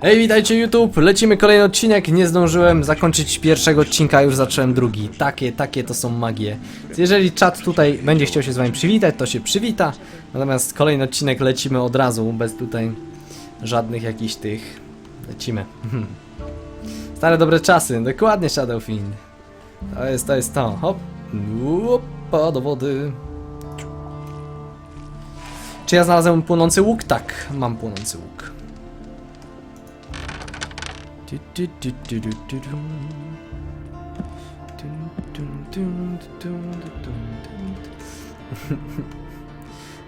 Hej, witajcie YouTube! Lecimy kolejny odcinek. Nie zdążyłem zakończyć pierwszego odcinka, już zacząłem drugi. Takie, takie to są magie. Jeżeli czat tutaj będzie chciał się z wami przywitać, to się przywita. Natomiast kolejny odcinek lecimy od razu, bez tutaj żadnych jakichś tych. Lecimy. Stare dobre czasy, dokładnie Shadowfiend. To jest, to jest to. Hop. Opa, do wody. Czy ja znalazłem płonący łuk? Tak, mam płonący łuk.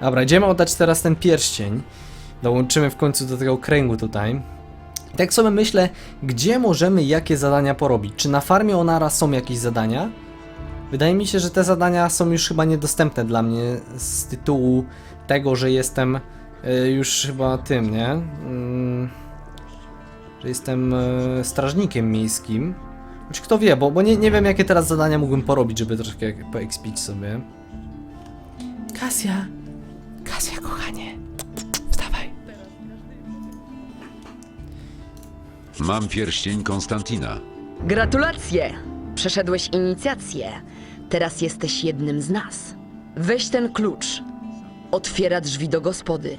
Dobra, idziemy oddać teraz ten pierścień. Dołączymy w końcu do tego kręgu tutaj. I Tak sobie myślę, gdzie możemy jakie zadania porobić? Czy na farmie Onara są jakieś zadania? Wydaje mi się, że te zadania są już chyba niedostępne dla mnie z tytułu tego, że jestem y, już chyba tym, nie? Mm, że jestem e, strażnikiem miejskim. Choć kto wie, bo, bo nie, nie wiem jakie teraz zadania mógłbym porobić, żeby troszkę poekspić sobie. Kasia! Kasia, kochanie! Wstawaj! Mam pierścień Konstantina. Gratulacje! Przeszedłeś inicjację. Teraz jesteś jednym z nas. Weź ten klucz. Otwiera drzwi do gospody.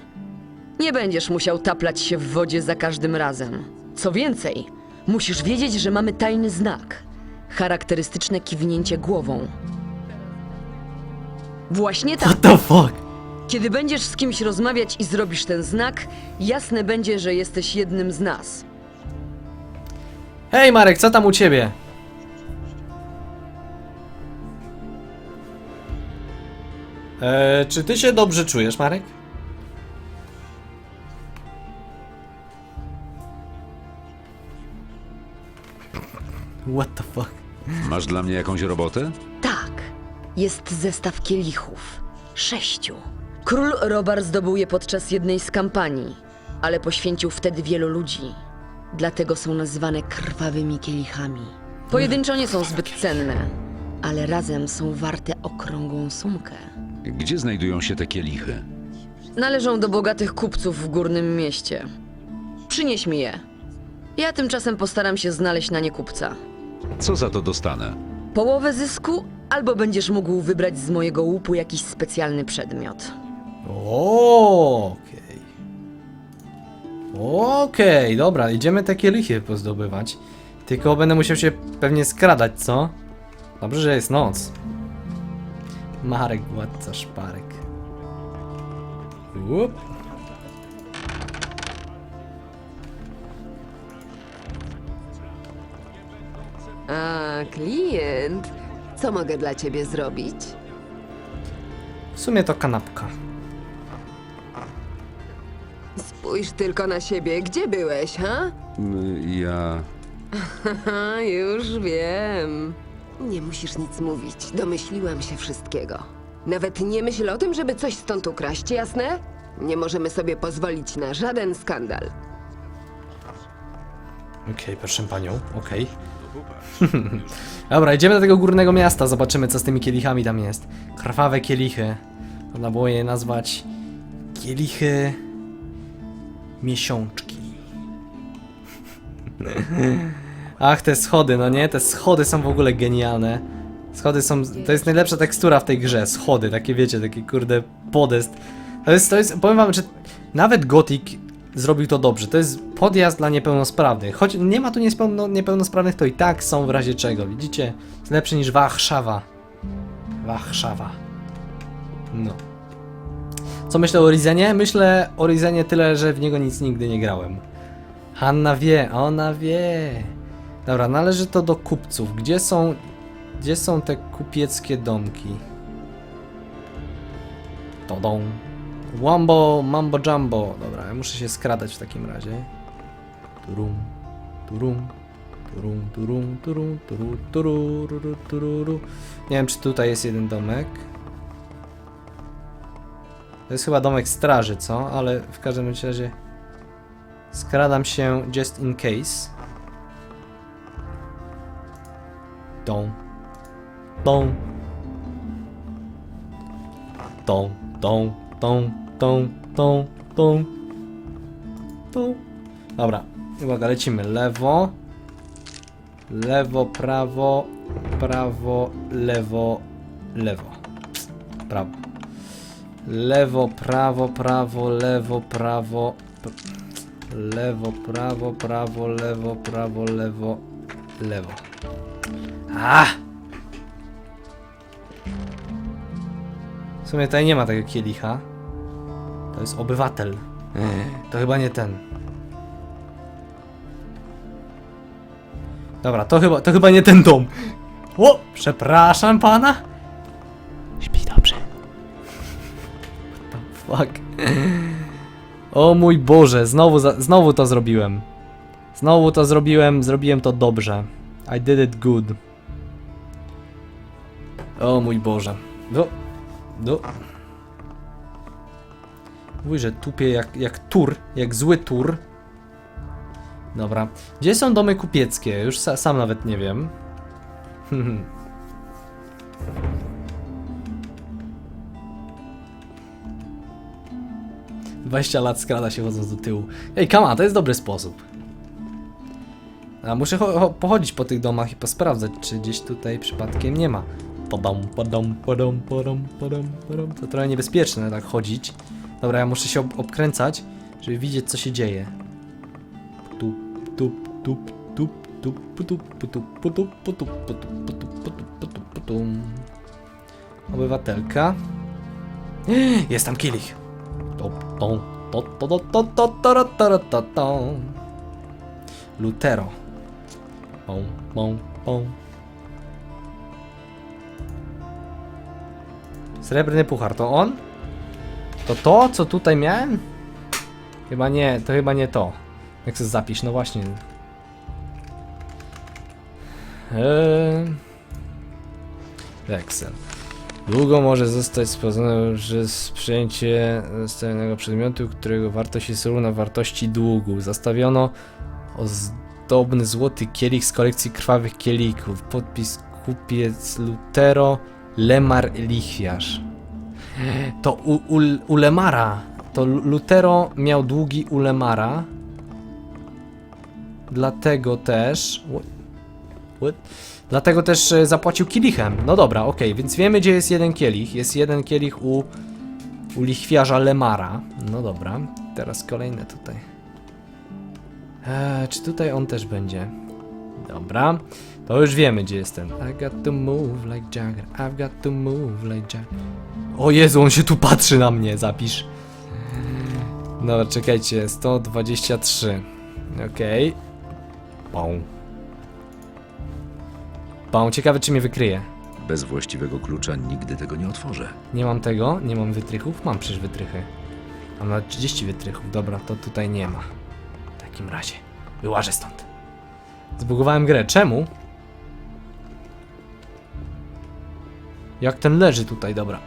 Nie będziesz musiał taplać się w wodzie za każdym razem. Co więcej, musisz wiedzieć, że mamy tajny znak. Charakterystyczne kiwnięcie głową. Właśnie tak. What the fuck? Kiedy będziesz z kimś rozmawiać i zrobisz ten znak, jasne będzie, że jesteś jednym z nas. Hej Marek, co tam u ciebie? Eee, czy ty się dobrze czujesz, Marek? What the fuck? Masz dla mnie jakąś robotę? Tak, jest zestaw kielichów. Sześciu. Król Robar zdobył je podczas jednej z kampanii, ale poświęcił wtedy wielu ludzi. Dlatego są nazywane krwawymi kielichami. Pojedynczo nie są zbyt cenne, ale razem są warte okrągłą sumkę. Gdzie znajdują się te kielichy? Należą do bogatych kupców w górnym mieście. Przynieś mi je. Ja tymczasem postaram się znaleźć na nie kupca. Co za to dostanę? Połowę zysku, albo będziesz mógł wybrać z mojego łupu jakiś specjalny przedmiot. Okej. Okej, dobra, idziemy te kielichy pozdobywać. Tylko będę musiał się pewnie skradać, co? Dobrze, że jest noc. Marek, władca szparek. Łup. A, klient. Co mogę dla ciebie zrobić? W sumie to kanapka. Spójrz tylko na siebie. Gdzie byłeś, ha? Ja. Ha, już wiem. Nie musisz nic mówić. Domyśliłam się wszystkiego. Nawet nie myśl o tym, żeby coś stąd ukraść, jasne? Nie możemy sobie pozwolić na żaden skandal. Okej, proszę panią, okej. Dobra, idziemy do tego górnego miasta, zobaczymy co z tymi kielichami tam jest. Krwawe kielichy. Można było je nazwać kielichy miesiączki. Ach, te schody, no nie? Te schody są w ogóle genialne. Schody są. To jest najlepsza tekstura w tej grze. Schody, takie wiecie, taki kurde podest. To jest, to jest. Powiem wam, że nawet Gothic zrobił to dobrze. To jest podjazd dla niepełnosprawnych. Choć nie ma tu niespełno, niepełnosprawnych, to i tak są w razie czego. Widzicie? Jest lepszy niż Warszawa. Warszawa. No. Co myślę o Rizenie? Myślę o Rizenie tyle, że w niego nic nigdy nie grałem. Hanna wie, ona wie. Dobra, należy to do kupców. Gdzie są. Gdzie są te kupieckie domki? Todą. Wambo, mambo jumbo. Dobra, ja muszę się skradać w takim razie. Turum, turum, turum, turum, turum, turu, turu, turu, tururu. Nie wiem, czy tutaj jest jeden domek. To jest chyba domek straży, co? Ale w każdym razie skradam się just in case. Tą. Tą. Tą, tą, tą, tą, tą, tą, tą. Dobra, uwaga, lecimy. Lewo. Lewo, prawo, prawo, lewo, lewo. Prawo. Lewo, prawo, prawo, lewo, prawo. pr- Lewo, prawo, prawo, lewo, prawo, lewo, lewo. A! W sumie tutaj nie ma tego kielicha. To jest obywatel. To chyba nie ten. Dobra, to chyba, to chyba nie ten dom. O, przepraszam pana. Śpi dobrze. What the fuck? O mój Boże, znowu, za, znowu to zrobiłem. Znowu to zrobiłem, zrobiłem to dobrze. I did it good. O mój Boże. Do, do. Mówi, że tupie jak, jak tur, jak zły tur. Dobra. Gdzie są domy kupieckie? Już sa, sam nawet nie wiem. 20 lat skrada się chodząc do tyłu. Ej, kama, to jest dobry sposób. A muszę cho- cho- pochodzić po tych domach i posprawdzać, czy gdzieś tutaj przypadkiem nie ma. Podam, podam, podam, podam, podam, podam. To trochę niebezpieczne tak chodzić. Dobra, ja muszę się ob obkręcać, żeby widzieć co się dzieje. Obywatelka. Jest tam to. Lutero. Pom, pom, pom. Srebrny puchar, to on? To to, co tutaj miałem? Chyba nie, to chyba nie to. Jak sobie zapisz, no właśnie. Eee... Excel. Długo może zostać sprawdzone przez przyjęcie zostawionego przedmiotu, którego wartość jest równa wartości długu. Zastawiono ozdobny złoty kielich z kolekcji krwawych kielichów. Podpis kupiec Lutero Lemar Lichwiarz. To u, u, u Lemara. To Lu- Lutero miał długi u Lemara. Dlatego też. What? Dlatego też e, zapłacił kielichem. No dobra, okej, więc wiemy gdzie jest jeden kielich. Jest jeden kielich u, u lichwiarza Lemara. No dobra, teraz kolejne tutaj. Eee, czy tutaj on też będzie? Dobra, to już wiemy gdzie jest ten. I got to move like Jagger. I've got to move like Jagger. O Jezu, on się tu patrzy na mnie, zapisz. Dobra, czekajcie, 123. Okej. Okay. Bał, ciekawe czy mnie wykryje. Bez właściwego klucza nigdy tego nie otworzę. Nie mam tego, nie mam wytrychów, mam przecież wytrychy. Mam nawet 30 wytrychów, dobra, to tutaj nie ma. W takim razie, wyłażę stąd. Zbugowałem grę, czemu? Jak ten leży tutaj, dobra.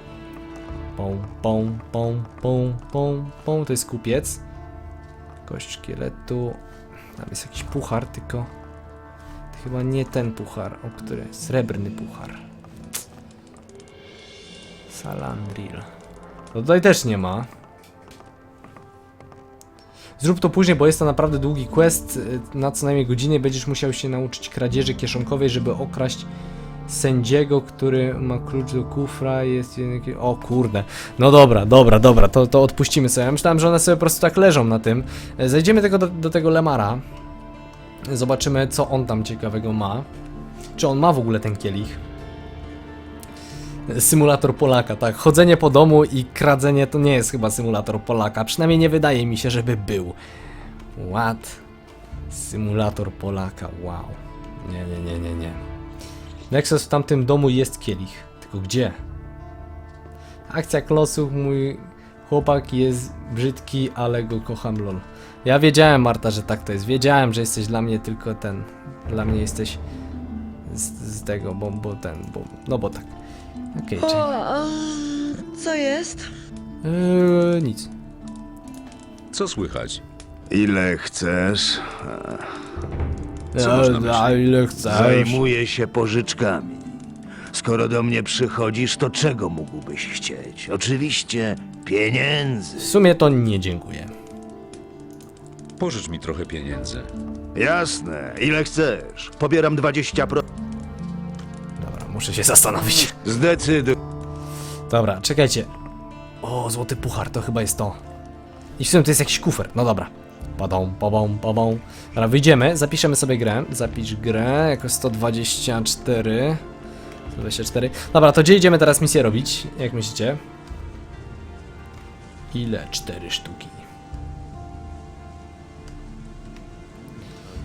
Pą, pą, pą, pą, pą, pą, to jest kupiec. Kość szkieletu. Tam jest jakiś puchar, tylko... Chyba nie ten puchar, o który... Srebrny puchar. Salandril. To tutaj też nie ma. Zrób to później, bo jest to naprawdę długi quest. y, Na co najmniej godzinę będziesz musiał się nauczyć kradzieży kieszonkowej, żeby okraść sędziego, który ma klucz do kufra. Jest jeden... kie- O kurde. No dobra, dobra, dobra, to, to odpuścimy sobie. Ja myślałem, że one sobie po prostu tak leżą na tym. E, Zajdziemy tego do, do tego Lemara. Zobaczymy, co on tam ciekawego ma. Czy on ma w ogóle ten kielich? Symulator Polaka, tak. Chodzenie po domu i kradzenie to nie jest chyba symulator Polaka. Przynajmniej nie wydaje mi się, żeby był. What? Symulator Polaka, wow. Nie, nie, nie, nie, nie. Nexus w tamtym domu jest kielich. Tylko gdzie? Akcja klosów, mój chłopak jest brzydki, ale go kocham, lol. Ja wiedziałem, Marta, że tak to jest. Wiedziałem, że jesteś dla mnie tylko ten. Dla mnie jesteś z, z tego, bo, bo ten, bo. No bo tak. Okej, okay, O, co jest? Eee, nic. Co słychać? Ile chcesz? Co masz na Eee, myśli? a ile chcesz? Zajmuję się pożyczkami. Skoro do mnie przychodzisz, to czego mógłbyś chcieć? Oczywiście pieniędzy. W sumie to nie dziękuję. Pożycz mi trochę pieniędzy. Jasne, ile chcesz. Pobieram 20%. Dobra, muszę się zastanowić. Zdecyduj. Dobra, czekajcie. O, złoty puchar, to chyba jest to. I w sumie to jest jakiś kufer. No dobra. Padą, pabą, pabą. Dobra, wyjdziemy, zapiszemy sobie grę. Zapisz grę jako 124. 124. Dobra, to gdzie idziemy teraz misję robić? Jak myślicie? Ile? Cztery sztuki.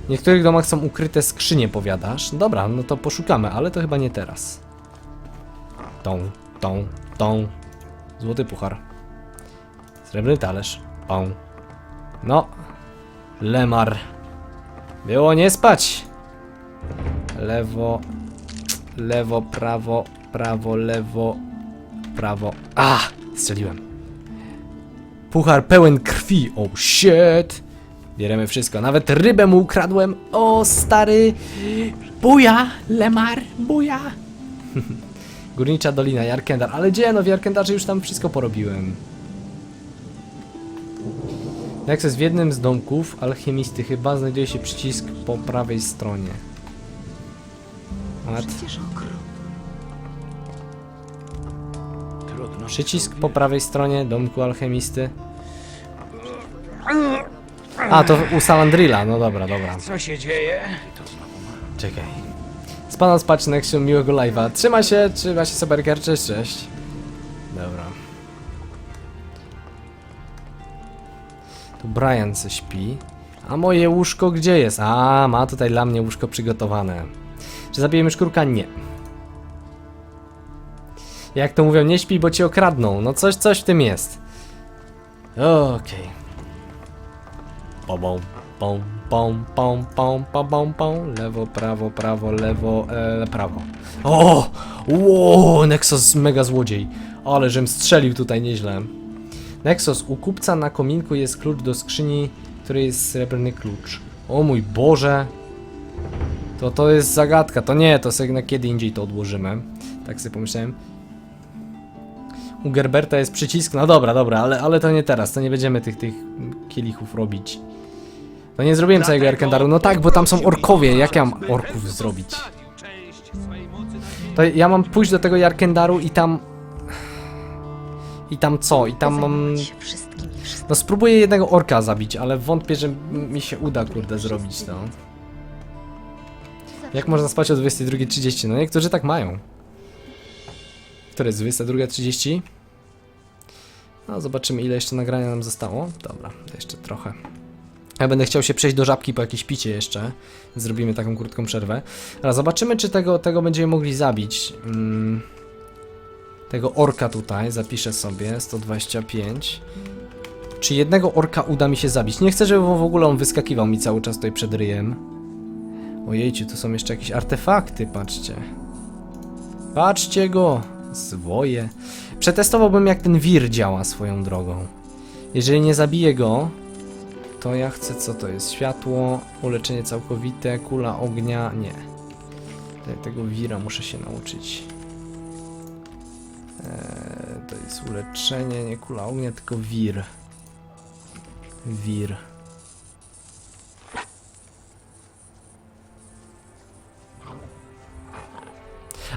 W niektórych domach są ukryte skrzynie, powiadasz? Dobra, no to poszukamy, ale to chyba nie teraz. Tą, tą, tą. Złoty puchar. Srebrny talerz. Tą. No. Lemar. Było nie spać. Lewo. Lewo, prawo, prawo, lewo, prawo. A! Strzeliłem. Puchar pełen krwi. Oh shit. Bieremy wszystko. Nawet rybę mu ukradłem. O, stary. Buja, Lemar, buja. Górnicza Dolina, Jarkendar. Ale gdzie? No w Jarkendarze już tam wszystko porobiłem. Jak jest w jednym z domków alchemisty chyba znajduje się przycisk po prawej stronie. Przycisk po prawej stronie domku alchemisty. A, to u Salandrilla, no dobra, dobra. Co się dzieje? Czekaj. Spanam spać Nexium, miłego live'a. Trzyma się, trzyma się Soberger, cześć, cześć. Tu Brian se śpi. A moje łóżko gdzie jest? A, ma tutaj dla mnie łóżko przygotowane. Czy zabijemy szkurka? Nie. Jak to mówią, nie śpi, bo cię okradną. No coś, coś w tym jest. Okej. Pobą, pom, pom, pom, pom, pom, pom, pom. Lewo, prawo, prawo, lewo, e, prawo. O! Ło! Nexus mega złodziej. Ale żem strzelił tutaj nieźle. Nexus, u kupca na kominku jest klucz do skrzyni, której jest srebrny klucz. O mój Boże! To to jest zagadka. To nie, to sobie na kiedy indziej to odłożymy. Tak sobie pomyślałem. U Gerberta jest przycisk. No dobra, dobra, ale, ale to nie teraz. To nie będziemy tych, tych kielichów robić. To nie zrobiłem całego Arkendaru. No tak, bo tam są orkowie. Jak ja mam orków zrobić? To ja mam pójść do tego Jarkendaru i tam... I tam co? I tam mam... No spróbuję jednego orka zabić, ale wątpię, że mi się uda, kurde, zrobić to. Jak można spać o 22.30? No niektórzy tak mają. Które jest 22.30? No zobaczymy ile jeszcze nagrania nam zostało. Dobra, jeszcze trochę. Ja będę chciał się przejść do żabki po jakieś picie jeszcze. Zrobimy taką krótką przerwę. Ale zobaczymy, czy tego, tego będziemy mogli zabić. Mm, tego orka tutaj, zapiszę sobie, 125. Czy jednego orka uda mi się zabić? Nie chcę, żeby w ogóle on wyskakiwał mi cały czas tutaj przed ryjem. Ojejciu, tu są jeszcze jakieś artefakty, patrzcie. Patrzcie go! Zwoje. Przetestowałbym jak ten wir działa swoją drogą. Jeżeli nie zabiję go, to ja chcę, co to jest? Światło, uleczenie całkowite, kula ognia, nie. Te- Tego wira muszę się nauczyć. Eee, to jest uleczenie, nie kula ognia, tylko wir. Wir.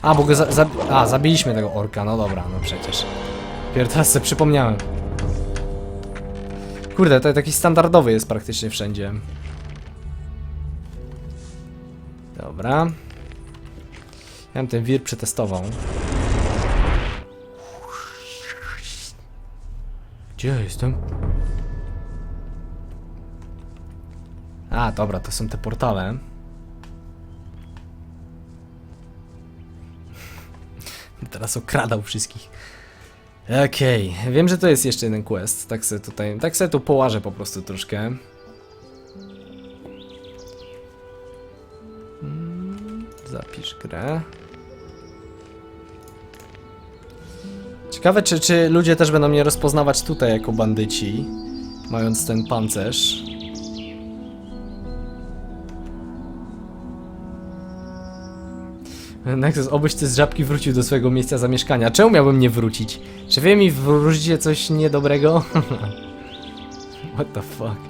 A, bo go za, za, A, zabiliśmy tego orka, no dobra, no przecież. Dopiero teraz sobie przypomniałem. Kurde, to taki standardowy jest praktycznie wszędzie. Dobra. Ja bym ten wir przetestował. Gdzie ja jestem? A, dobra, to są te portale. Teraz okradał wszystkich. Okej, wiem, że to jest jeszcze jeden quest. Tak sobie tutaj, tak sobie tu połażę po prostu troszkę. Mm, Zapisz grę. Ciekawe, czy, czy ludzie też będą mnie rozpoznawać tutaj jako bandyci, mając ten pancerz. Nexus, obyś ty z żabki wrócił do swojego miejsca zamieszkania. Czemu miałbym nie wrócić? Czy wy mi wrócicie coś niedobrego? What the fuck?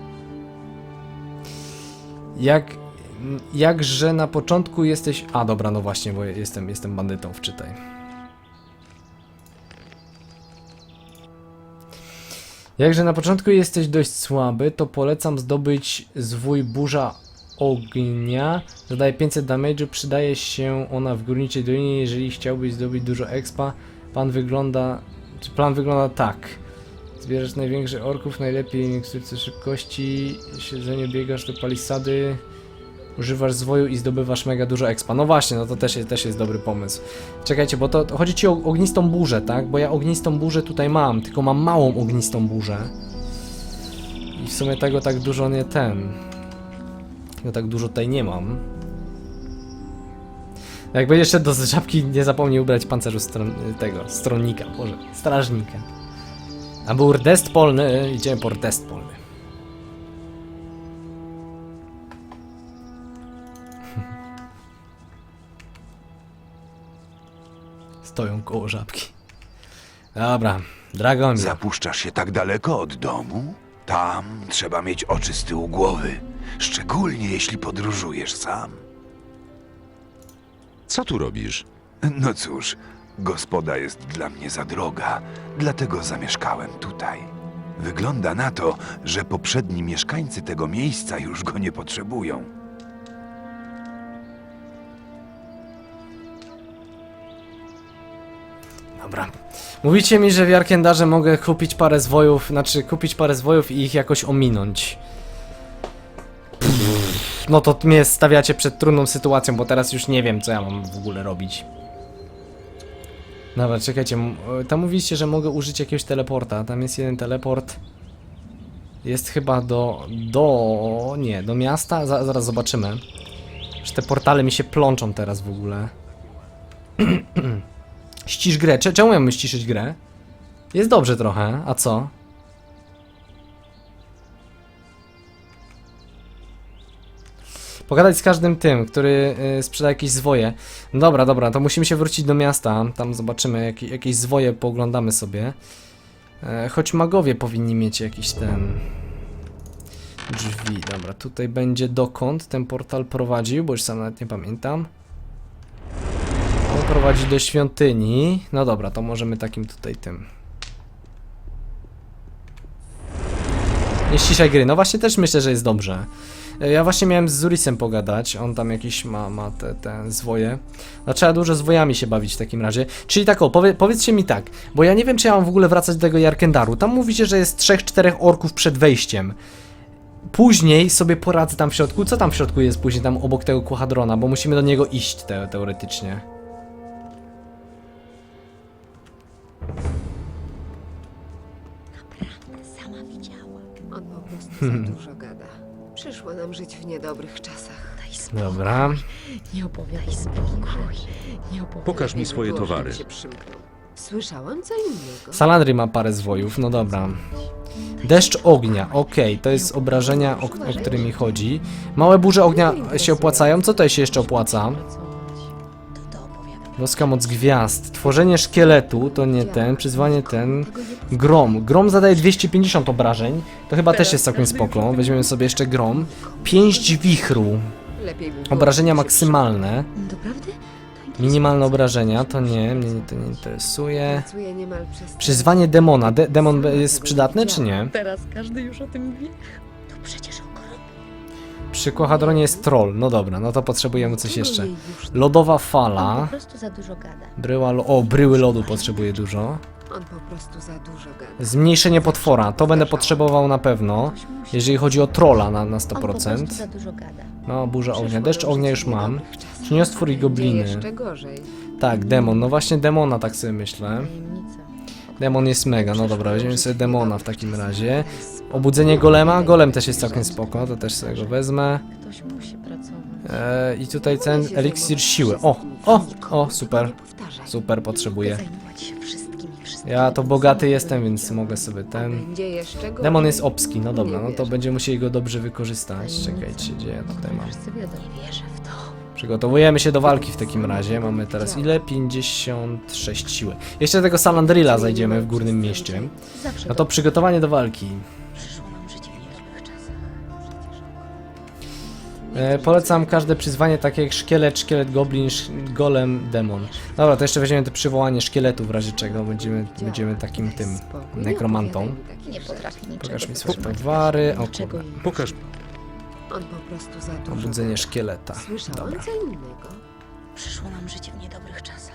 Jak, jakże na początku jesteś... A, dobra, no właśnie, bo jestem, jestem bandytą, wczytaj. Jakże na początku jesteś dość słaby, to polecam zdobyć zwój burza ognia. Zadaje 500 damage'u, przydaje się ona w górniczej dolinie, jeżeli chciałbyś zdobyć dużo expa. Pan wygląda... Czy plan wygląda tak. Zbierasz największych orków, najlepiej miksturce szybkości, siedzenie biegasz do palisady, używasz zwoju i zdobywasz mega dużo expa. No właśnie, no to też jest, też jest dobry pomysł. Czekajcie, bo to, to chodzi ci o ognistą burzę, tak? Bo ja ognistą burzę tutaj mam, tylko mam małą ognistą burzę. I w sumie tego tak dużo nie ten. No tak dużo tutaj nie mam. Jak będziesz szedł do żabki, nie zapomnij ubrać pancerzu stron tego, stronnika, boże, strażnika. A był rdest polny, idziemy po rdest polny. Stoją koło żabki. Dobra, Dragomir. Zapuszczasz się tak daleko od domu? Tam trzeba mieć oczy z tyłu głowy. Szczególnie jeśli podróżujesz sam. Co tu robisz? No cóż, gospoda jest dla mnie za droga, dlatego zamieszkałem tutaj. Wygląda na to, że poprzedni mieszkańcy tego miejsca już go nie potrzebują. Dobra. Mówicie mi, że w Jarkendarze mogę kupić parę zwojów, znaczy kupić parę zwojów i ich jakoś ominąć. Pff, no to mnie stawiacie przed trudną sytuacją, bo teraz już nie wiem, co ja mam w ogóle robić. Dobra, czekajcie. e, Tam mówiliście, że mogę użyć jakiegoś teleporta. Tam jest jeden teleport. Jest chyba do... do... nie, do miasta? Za, zaraz zobaczymy. Że te portale mi się plączą teraz w ogóle. Ścisz grę. Cze- Czemu ja mam ściszyć grę? Jest dobrze trochę, a co? Pogadać z każdym tym, który y, sprzeda jakieś zwoje. Dobra, dobra, to musimy się wrócić do miasta. Tam zobaczymy, jak, jakieś zwoje pooglądamy sobie. E, choć magowie powinni mieć jakiś ten... Drzwi, dobra, tutaj będzie dokąd ten portal prowadził, bo już sam nawet nie pamiętam. Prowadzi do świątyni. No dobra, to możemy takim tutaj tym. Nie ściszaj gry. No właśnie też myślę, że jest dobrze. E, Ja właśnie miałem z Zurisem pogadać. On tam jakiś ma, ma te, te zwoje. No trzeba dużo zwojami się bawić w takim razie. Czyli tak o, powie, powiedzcie mi tak, bo ja nie wiem, czy ja mam w ogóle wracać do tego Jarkendaru. Tam mówicie, że jest 3-4 orków przed wejściem. Później sobie poradzę tam w środku. Co tam w środku jest później, tam obok tego kuchadrona, bo musimy do niego iść te, teoretycznie. On po prostu za dużo gada. Przyszło nam żyć w niedobrych czasach. Dobra. Nie opowiadaj spokój. Nie opowiadaj. Pokaż mi swoje Było, towary. się przymknął. Słyszałam co innego. Salandry ma parę zwojów, no dobra. Deszcz ognia, okej, to jest obrażenia, o, o które mi chodzi. Małe burze ognia się opłacają, co tutaj się jeszcze opłaca? Boska moc gwiazd, tworzenie szkieletu, to nie ten, przyzwanie ten, grom. Grom zadaje 250 obrażeń, to chyba też jest całkiem spoko, weźmiemy sobie jeszcze grom. Pięść wichru, obrażenia maksymalne, minimalne obrażenia, to nie, mnie to nie interesuje. Przyzwanie demona, De demon jest przydatny czy nie? Teraz każdy już o tym wie. Przy Kochadronie jest troll. No dobra, no to potrzebujemy coś jeszcze. Lodowa On po fala. prostu za dużo gada. Bryła lo o, bryły lodu potrzebuje dużo. On po prostu za dużo gada. Zmniejszenie potwora. To będę potrzebował na pewno. Jeżeli chodzi o trolla na, na On po prostu 100%. za dużo gada. No, burza ognia. Deszcz ognia już mam. Cieniostwór i Będzie gobliny. jeszcze gorzej. Tak, demon. No właśnie demona tak sobie myślę. Tajemnica. Demon jest mega. No dobra, weźmiemy sobie demona w takim razie. Obudzenie golema. Golem też jest całkiem spoko. To też sobie go wezmę. Ktoś musi pracować. Eee, I tutaj ten eliksir siły. O, o, o, super. Super, potrzebuję. Zajmować się wszystkim i wszystkim. Ja to bogaty jestem, więc mogę sobie ten. Jeszcze. Demon jest obski, no dobra, no to będziemy musieli go dobrze wykorzystać. Czekajcie, gdzie ja tutaj mam. Wierzę w. Przygotowujemy się do walki w takim razie. Mamy teraz ile? 56 siły. Jeszcze do tego Salandrilla zajdziemy w górnym mieście. No to przygotowanie do walki. E, polecam każde przyzwanie takie jak szkielet, szkielet, goblin, sz- golem, demon. Dobra, to jeszcze weźmiemy te przywołanie szkieletu w razie czego będziemy, będziemy takim tym nekromantą. Pokaż mi swoje towary. O kurde. Pokaż. On po prostu za dużo. Obudzenie szkieleta. Słyszałam Dobra. co innego. Przyszło nam życie w niedobrych czasach.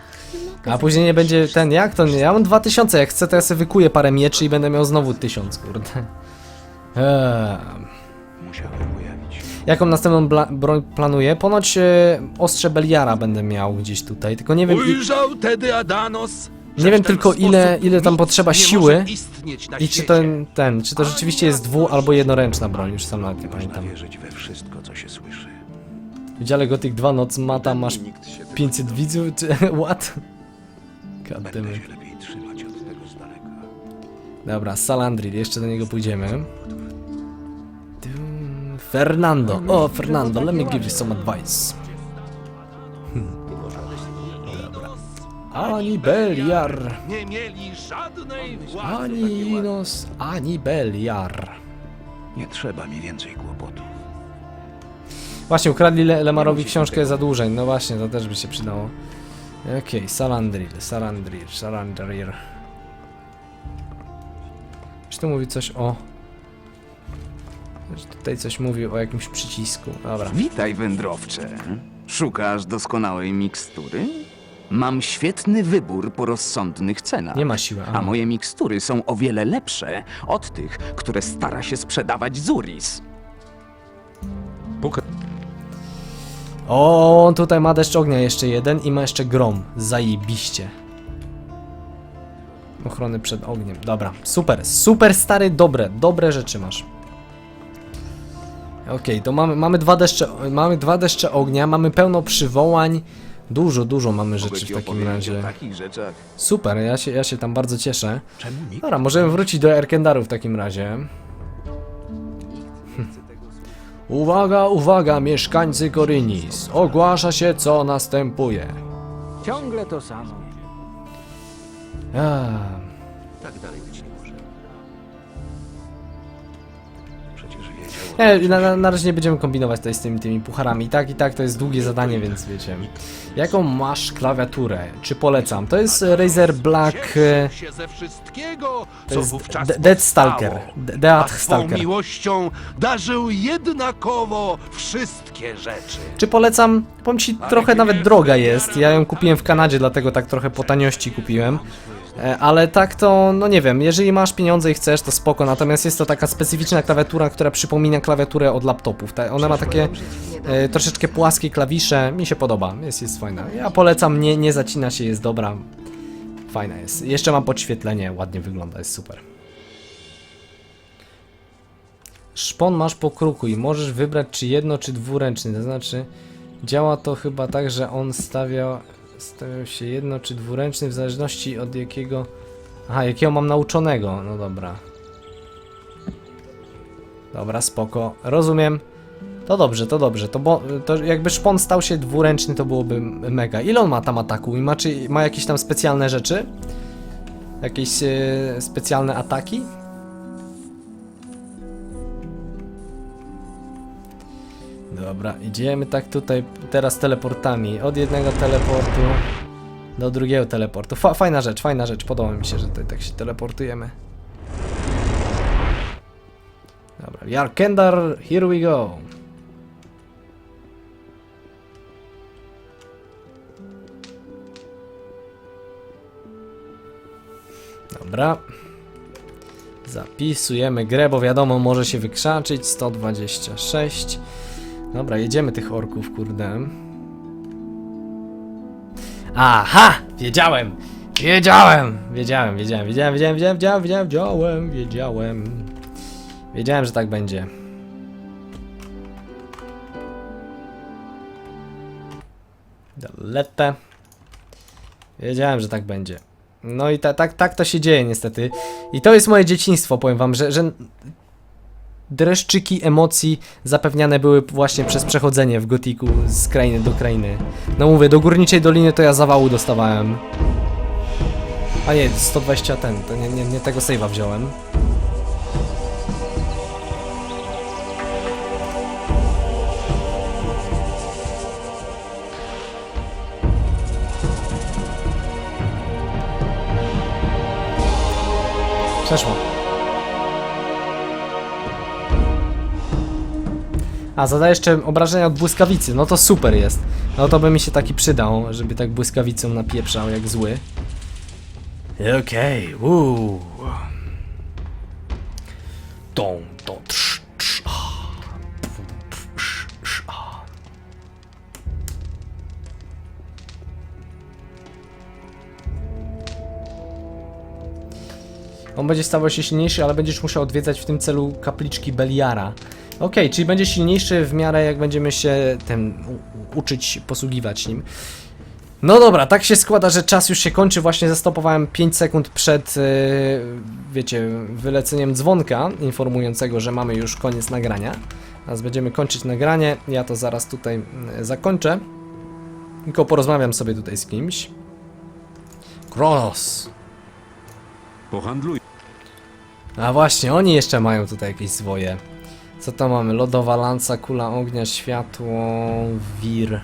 A później nie będzie ten, jak to nie? Ja mam 2000, jak chcę to ja sobie wykuję parę mieczy i będę miał znowu 1000, kurde. Eee. Musiały pojawić. Jaką następną bla- broń planuję? Ponoć e, ostrze Beliara będę miał gdzieś tutaj, tylko nie wiem... i- Ujrzał tedy Adanos. Nie wiem tylko ile, ile tam potrzeba siły i czy ten, ten, czy to rzeczywiście jest dwu albo jednoręczna broń, już sam nawet nie pamiętam. wierzyć we wszystko, co się słyszy. W dziale Gothic 2 noc mata masz 500 widzów, czy what? God damn it. lepiej trzymać od tego z daleka. Dobra, Salandril, jeszcze do niego pójdziemy. Dum, Fernando, o Fernando, let me give you some advice. Ani Beliar, Nie mieli żadnej władzy. ani Inos, ani Beliar. Nie trzeba mi więcej kłopotów. Właśnie, ukradli Le Lemarowi książkę zadłużeń, no właśnie, to też by się przydało. Okej, Salandril, Salandril, Salandril. Czy tu mówi coś o... Czy Tutaj coś mówi o jakimś przycisku, dobra. Witaj, wędrowcze. Szukasz doskonałej mikstury? Mam świetny wybór po rozsądnych cenach. Nie ma siły, A moje mikstury są o wiele lepsze od tych, które stara się sprzedawać Zuris. Pokaż. O, tutaj ma deszcz ognia jeszcze jeden i ma jeszcze grom. Zajebiście. Ochrony przed ogniem. Dobra, super, super stary, dobre, dobre rzeczy masz. Okej, to mamy, mamy dwa deszcze, mamy dwa deszcze ognia, mamy pełno przywołań. Dużo, dużo mamy rzeczy w takim razie. Super, ja się, ja się tam bardzo cieszę. Dobra, możemy wrócić do Erkendaru w takim razie. Uwaga, uwaga, mieszkańcy Korynis. Ogłasza się, co następuje. Ciągle to samo. Ah, nie, na, na, razie nie będziemy kombinować tutaj z tymi, tymi pucharami. I tak, i tak to jest długie zadanie, więc wiecie. Jaką masz klawiaturę? Czy polecam? To jest Razer Black... e, Cieszę się ze wszystkiego, To jest wówczas Dead Stalker. powstało. De- A Dead twą Stalker. miłością darzył jednakowo wszystkie rzeczy. Czy polecam? Powiem ci, trochę nawet droga jest. Ja ją kupiłem w Kanadzie, dlatego tak trochę po taniości kupiłem. E, Ale tak to, no nie wiem, jeżeli masz pieniądze i chcesz, to spoko, natomiast jest to taka specyficzna klawiatura, która przypomina klawiaturę od laptopów. Ta- Ona ma takie e, troszeczkę płaskie klawisze, mi się podoba, jest, jest fajna. Ja polecam, nie, nie zacina się, jest dobra. Fajna jest. Jeszcze mam podświetlenie, ładnie wygląda, jest super. Szpon masz po kruku i możesz wybrać czy jedno, czy dwuręczny, to znaczy działa to chyba tak, że on stawia, stawiał się jedno, czy dwuręczny w zależności od jakiego... Aha, jakiego mam nauczonego, no dobra. Dobra, spoko, rozumiem. To dobrze, to dobrze, to, bo, to jakby szpon stał się dwuręczny, to byłoby mega. Ile on ma tam ataku i ma, czy, ma jakieś tam specjalne rzeczy? Jakieś e, specjalne ataki? Dobra, idziemy tak tutaj teraz teleportami. Od jednego teleportu do drugiego teleportu. Fa fajna rzecz, fajna rzecz. Podoba mi się, że tutaj tak się teleportujemy. Dobra, Jarkendar, here we go. Dobra. Zapisujemy grę, bo wiadomo, może się wykrzaczyć. 126. Dobra, jedziemy tych orków, kurde. Aha! Wiedziałem! Wiedziałem! Wiedziałem, wiedziałem, wiedziałem, wiedziałem, wiedziałem, wiedziałem, wiedziałem, wiedziałem, wiedziałem. Wiedziałem, że tak będzie. Dalete. Wiedziałem, że tak będzie. No i ta, tak, tak to się dzieje niestety. I to jest moje dzieciństwo, powiem wam, że, że dreszczyki emocji zapewniane były właśnie przez przechodzenie w gotiku z krainy do krainy. No mówię, do Górniczej Doliny to ja zawału dostawałem. A nie, 120 ten, to nie, nie, nie tego save'a wziąłem. Przeszło. A, zada jeszcze obrażenia od błyskawicy. No to super jest. No to by mi się taki przydał, żeby tak błyskawicą napieprzał jak zły. Okej, okay. uuu. Tą, to, trz, trz, a. On będzie stawał się silniejszy, ale będziesz musiał odwiedzać w tym celu kapliczki Beliara. Okej, czyli będzie silniejszy w miarę jak będziemy się tym uczyć posługiwać nim. No dobra, tak się składa, że czas już się kończy. Właśnie zastopowałem 5 sekund przed, yy, wiecie, wyleceniem dzwonka informującego, że mamy już koniec nagrania. Teraz będziemy kończyć nagranie. Ja to zaraz tutaj yy, zakończę. Tylko porozmawiam sobie tutaj z kimś. Kronos. Pohandluj. A właśnie, oni jeszcze mają tutaj jakieś swoje. Co tam mamy? Lodowa lanca, kula ognia, światło, wir.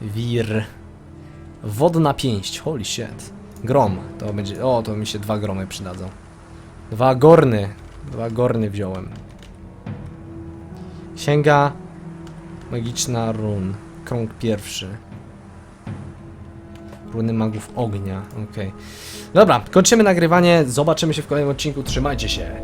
Wir. Wodna pięść, holy shit. Grom, to będzie, o, to mi się dwa gromy przydadzą. Dwa gorny, dwa gorny wziąłem. Księga magiczna run, krąg pierwszy. Runy magów ognia, okej. Dobra, kończymy nagrywanie, zobaczymy się w kolejnym odcinku, trzymajcie się.